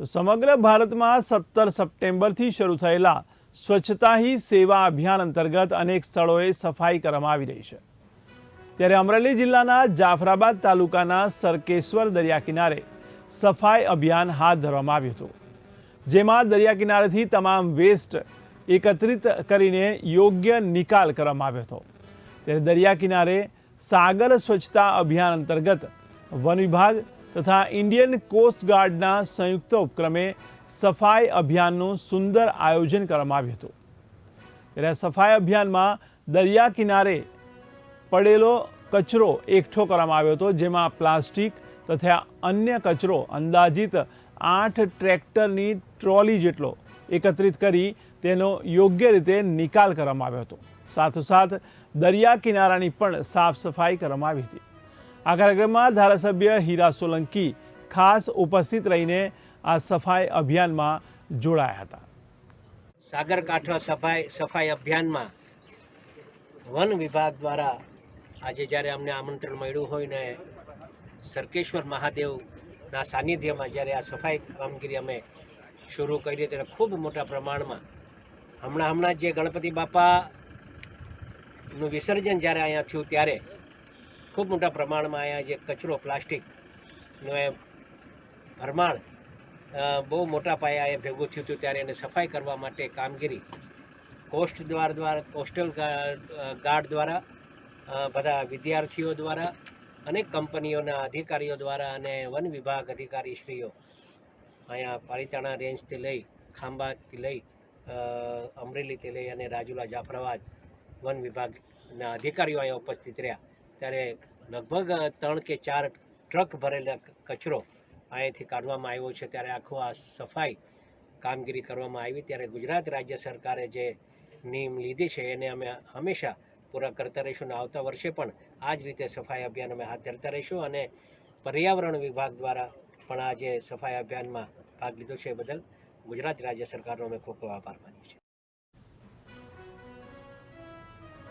તો સમગ્ર ભારતમાં સત્તર સપ્ટેમ્બરથી શરૂ થયેલા સ્વચ્છતા હી સેવા અભિયાન અંતર્ગત અનેક સ્થળોએ સફાઈ કરવામાં આવી રહી છે. ત્યારે અમરેલી જિલ્લાના જાફરાબાદ તાલુકાના સરકેશ્વર દરિયા કિનારે સફાઈ અભિયાન હાથ ધરવામાં આવ્યું હતું. જેમાં દરિયા કિનારેથી તમામ વેસ્ટ એકત્રિત કરીને યોગ્ય નિકાલ કરવામાં આવ્યો હતો. ત્યારે દરિયા કિનારે સાગર સ્વચ્છતા અભિયાન અંતર્ગત વન વિભાગ તથા ઇન્ડિયન કોસ્ટ ગાર્ડના સંયુક્ત ઉપક્રમે સફાઈ અભિયાનનું સુંદર આયોજન કરવામાં આવ્યું હતું. ત્યારે સફાઈ અભિયાનમાં દરિયા કિનારે પડેલો કચરો એકઠો કરવામાં આવ્યો હતો, જેમાં પ્લાસ્ટિક તથા અન્ય કચરો અંદાજિત આઠ ટ્રેક્ટરની ટ્રોલી જેટલો એકત્રિત કરી તેનો યોગ્ય રીતે નિકાલ કરવામાં આવ્યો હતો. સાથોસાથ દરિયા કિનારાની પણ સાફ સફાઈ કરવામાં આવી હતી. આ કાર્યક્રમમાં ધારાસભ્ય હીરા સોલંકી ખાસ ઉપસ્થિત રહીને આ સફાઈ અભિયાનમાં જોડાયા હતા. સાગરકાંઠા સફાઈ સફાઈ અભિયાનમાં વન વિભાગ દ્વારા આજે જ્યારે અમને આમંત્રણ મળ્યું હોય ને સરકેશ્વર મહાદેવના સાનિધ્યમાં જ્યારે આ સફાઈ કામગીરી અમે શરૂ કરી ત્યારે ખૂબ મોટા પ્રમાણમાં હમણાં હમણાં જે ગણપતિ બાપાનું વિસર્જન જ્યારે અહીંયા થયું ત્યારે ખૂબ મોટા પ્રમાણમાં અહીંયા જે કચરો પ્લાસ્ટિકનો એ ભરમાણ બહુ મોટા પાયે ભેગું થયું હતું ત્યારે એને સફાઈ કરવા માટે કામગીરી કોસ્ટ દ્વાર દ્વારા, કોસ્ટલ ગાર્ડ દ્વારા બધા વિદ્યાર્થીઓ દ્વારા, અનેક કંપનીઓના અધિકારીઓ દ્વારા અને વન વિભાગ અધિકારીશ્રીઓ અહીંયા પાલિતાણા રેન્જથી લઈ, ખાંભાથી લઈ અમરેલીથી લઈ અને રાજુલા જાફરાબાદ વન વિભાગના અધિકારીઓ અહીંયા ઉપસ્થિત રહ્યા. ત્યારે લગભગ ત્રણ કે ચાર ટ્રક ભરેલા કચરો અહીંયાથી કાઢવામાં આવ્યો છે. ત્યારે આખું આ સફાઈ કામગીરી કરવામાં આવી. ત્યારે ગુજરાત રાજ્ય સરકારે જે નિયમ લીધી છે, એને અમે હંમેશા પૂરા કરતા રહીશું અને આવતા વર્ષે પણ આ જ રીતે સફાઈ અભિયાન અમે હાથ ધરતા રહીશું અને પર્યાવરણ વિભાગ દ્વારા પણ આ જે સફાઈ અભિયાનમાં ભાગ લીધો છે એ બદલ ગુજરાત રાજ્ય સરકારનો અમે ખૂબ ખૂબ આભાર માનીએ છીએ.